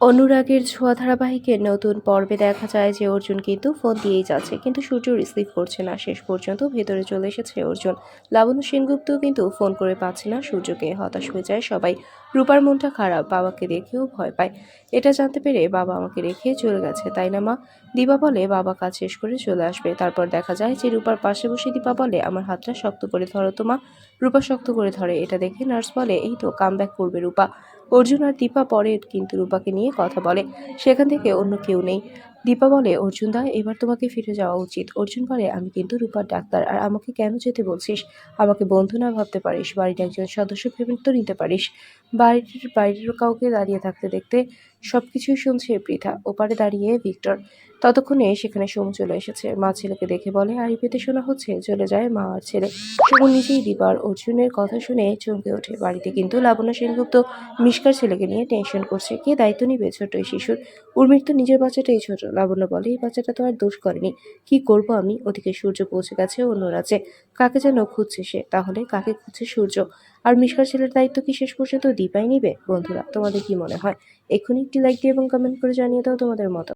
অনুরাগের ছোঁয়া ধারাবাহিকের নতুন পর্বে দেখা যায় যে অর্জুন কিন্তু ফোন দিয়েই যাচ্ছে, কিন্তু সূর্য রিসিভ করছে না। শেষ পর্যন্ত ভেতরে চলে এসেছে অর্জুন। লাবণ্য সেনগুপ্তও কিন্তু ফোন করে পাচ্ছে না সূর্যকে। হতাশ হয়ে যায় সবাই। রূপার মনটা খারাপ, বাবাকে দেখেও ভয় পায়। এটা জানতে পেরে বাবা আমাকে রেখে চলে গেছে। তাই না, মা? দীপা বলে, বাবা, কাজ শেষ করে চলে আসবে। তারপর দেখা যায় যে রূপার পাশে বসে দীপা বলে, আমার হাতটা শক্ত করে ধরো তো, মা। রূপা শক্ত করে ধরে। এটা দেখে নার্স বলে, এই তো কাম করবে রূপা। অর্জুন আর দীপা পরে কিন্তু রূপাকে নিয়ে কথা বলে। সেখান থেকে অন্য কেউ নেই। দীপা বলে অর্জুন দা এবার তোমাকে ফিরে যাওয়া উচিত। অর্জুন বলে, আমি কিন্তু রূপার ডাক্তার, আর আমাকে কেন যেতে বলছিস? আমাকে বন্ধু না ভাবতে পারিস, বাড়ির একজন সদস্য ভেবে তো নিতে পারিস। বাড়ির বাইরের কাউকে দাঁড়িয়ে থাকতে দেখতে সব কিছুই শুনছে পৃথা। ওপারে দাঁড়িয়ে ভিক্টর ততক্ষণে সেখানে সোম চলে এসেছে। মা ছেলেকে দেখে বলে আড়ি পেতে শোনা হচ্ছে? চলে যায় মা আর ছেলে সোম নিজেই দীপার অর্জুনের কথা শুনে চমকে ওঠে। বাড়িতে কিন্তু লাবণ্য সেনগুপ্ত, মিষ্কার ছেলেকে নিয়ে টেনশন করছে। কে দায়িত্ব নিবে ছোট শিশুর? উর্মির তো নিজের বাচ্চাটাই ছোট। লাবণ্য বলে, এই বাচ্চাটা তো আর দোষ করেনি। কি করব আমি? ওদিকে সূর্য পৌঁছে গেছে অন্য রাজ্যে। কাকে যেন খুঁজছে সে? তাহলে কাকে খুঁজছে সূর্য? আর মিশকার ছেলের দায়িত্ব কি শেষ পর্যন্ত দীপাই নিবে? বন্ধুরা, তোমাদের কি মনে হয়? এক্ষুনি একটি লাইক দিয়ে এবং কমেন্ট করে জানিয়ে দাও তোমাদের মত